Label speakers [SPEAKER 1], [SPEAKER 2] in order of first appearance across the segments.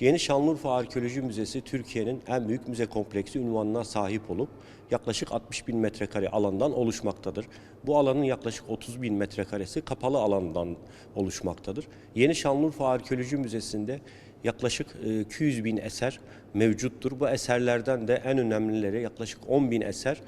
[SPEAKER 1] Yeni Şanlıurfa Arkeoloji Müzesi Türkiye'nin en büyük müze kompleksi ünvanına sahip olup yaklaşık 60 bin metrekare alandan oluşmaktadır. Bu alanın yaklaşık 30 bin metrekaresi kapalı alandan oluşmaktadır. Yeni Şanlıurfa Arkeoloji Müzesi'nde yaklaşık e, 200 bin eser mevcuttur. Bu eserlerden de en önemlileri yaklaşık 10 bin eser e,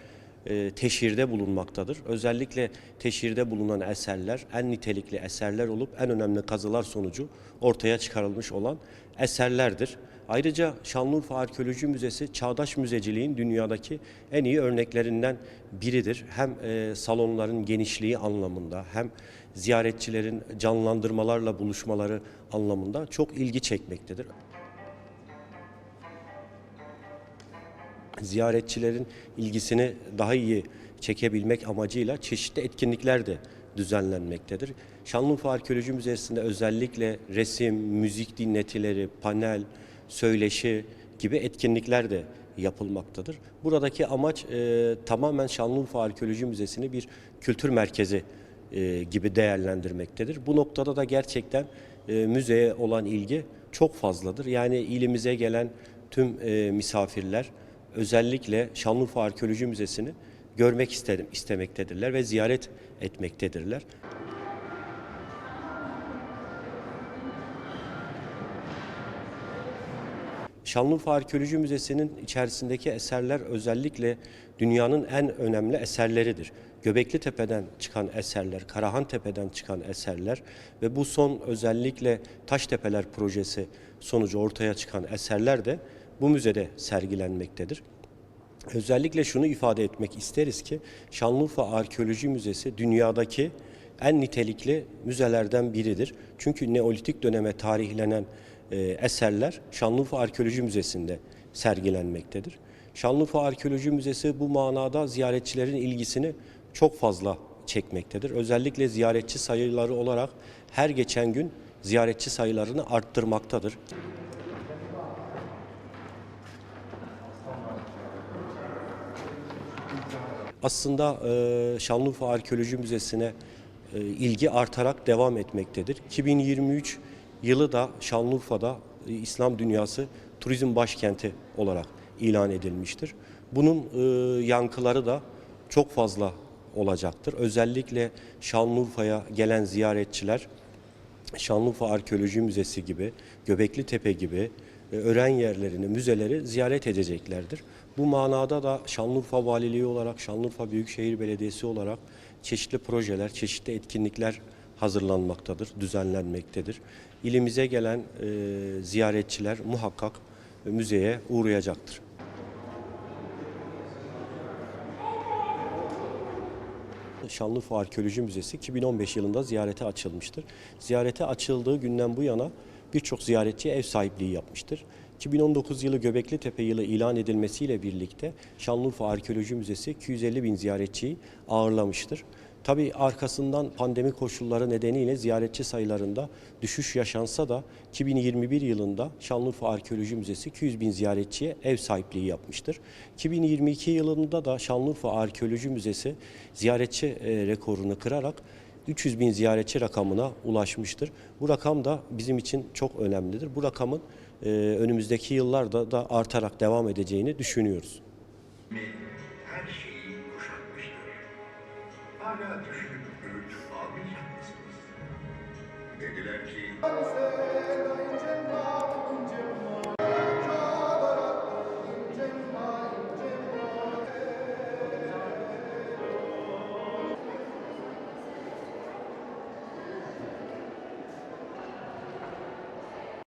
[SPEAKER 1] teşhirde bulunmaktadır. Özellikle teşhirde bulunan eserler en nitelikli eserler olup en önemli kazılar sonucu ortaya çıkarılmış olan eserlerdir. Ayrıca Şanlıurfa Arkeoloji Müzesi çağdaş müzeciliğin dünyadaki en iyi örneklerinden biridir. Hem e, salonların genişliği anlamında hem ziyaretçilerin canlandırmalarla buluşmaları anlamında çok ilgi çekmektedir. Ziyaretçilerin ilgisini daha iyi çekebilmek amacıyla çeşitli etkinlikler de düzenlenmektedir. Şanlıurfa Arkeoloji Müzesi'nde özellikle resim, müzik dinletileri, panel, söyleşi gibi etkinlikler de yapılmaktadır. Buradaki amaç e, tamamen Şanlıurfa Arkeoloji Müzesi'ni bir kültür merkezi e, gibi değerlendirmektedir. Bu noktada da gerçekten e, müzeye olan ilgi çok fazladır. Yani ilimize gelen tüm e, misafirler özellikle Şanlıurfa Arkeoloji Müzesi'ni görmek istedim, istemektedirler ve ziyaret etmektedirler. Şanlıurfa Arkeoloji Müzesi'nin içerisindeki eserler özellikle dünyanın en önemli eserleridir. Göbekli Tepe'den çıkan eserler, Karahan Tepe'den çıkan eserler ve bu son özellikle Taştepeler projesi sonucu ortaya çıkan eserler de bu müzede sergilenmektedir. Özellikle şunu ifade etmek isteriz ki Şanlıurfa Arkeoloji Müzesi dünyadaki en nitelikli müzelerden biridir. Çünkü Neolitik döneme tarihlenen e, eserler Şanlıurfa Arkeoloji Müzesi'nde sergilenmektedir. Şanlıurfa Arkeoloji Müzesi bu manada ziyaretçilerin ilgisini çok fazla çekmektedir. Özellikle ziyaretçi sayıları olarak her geçen gün ziyaretçi sayılarını arttırmaktadır. Aslında e, Şanlıurfa Arkeoloji Müzesi'ne e, ilgi artarak devam etmektedir. 2023 yılı da Şanlıurfa'da e, İslam dünyası turizm başkenti olarak ilan edilmiştir. Bunun e, yankıları da çok fazla olacaktır. Özellikle Şanlıurfa'ya gelen ziyaretçiler Şanlıurfa Arkeoloji Müzesi gibi, Göbekli Tepe gibi e, öğren yerlerini, müzeleri ziyaret edeceklerdir. Bu manada da Şanlıurfa Valiliği olarak, Şanlıurfa Büyükşehir Belediyesi olarak çeşitli projeler, çeşitli etkinlikler hazırlanmaktadır, düzenlenmektedir. İlimize gelen e, ziyaretçiler muhakkak müzeye uğrayacaktır. Şanlıurfa Arkeoloji Müzesi 2015 yılında ziyarete açılmıştır. Ziyarete açıldığı günden bu yana birçok ziyaretçiye ev sahipliği yapmıştır. 2019 yılı Göbekli Tepe yılı ilan edilmesiyle birlikte Şanlıurfa Arkeoloji Müzesi 250 bin ziyaretçiyi ağırlamıştır. Tabii arkasından pandemi koşulları nedeniyle ziyaretçi sayılarında düşüş yaşansa da 2021 yılında Şanlıurfa Arkeoloji Müzesi 200 bin ziyaretçiye ev sahipliği yapmıştır. 2022 yılında da Şanlıurfa Arkeoloji Müzesi ziyaretçi e, rekorunu kırarak 300 bin ziyaretçi rakamına ulaşmıştır. Bu rakam da bizim için çok önemlidir. Bu rakamın e, önümüzdeki yıllarda da artarak devam edeceğini düşünüyoruz.
[SPEAKER 2] her şeyi kuşatmıştır. Hala düşünüp öğüt almayacak mısınız? Dediler ki...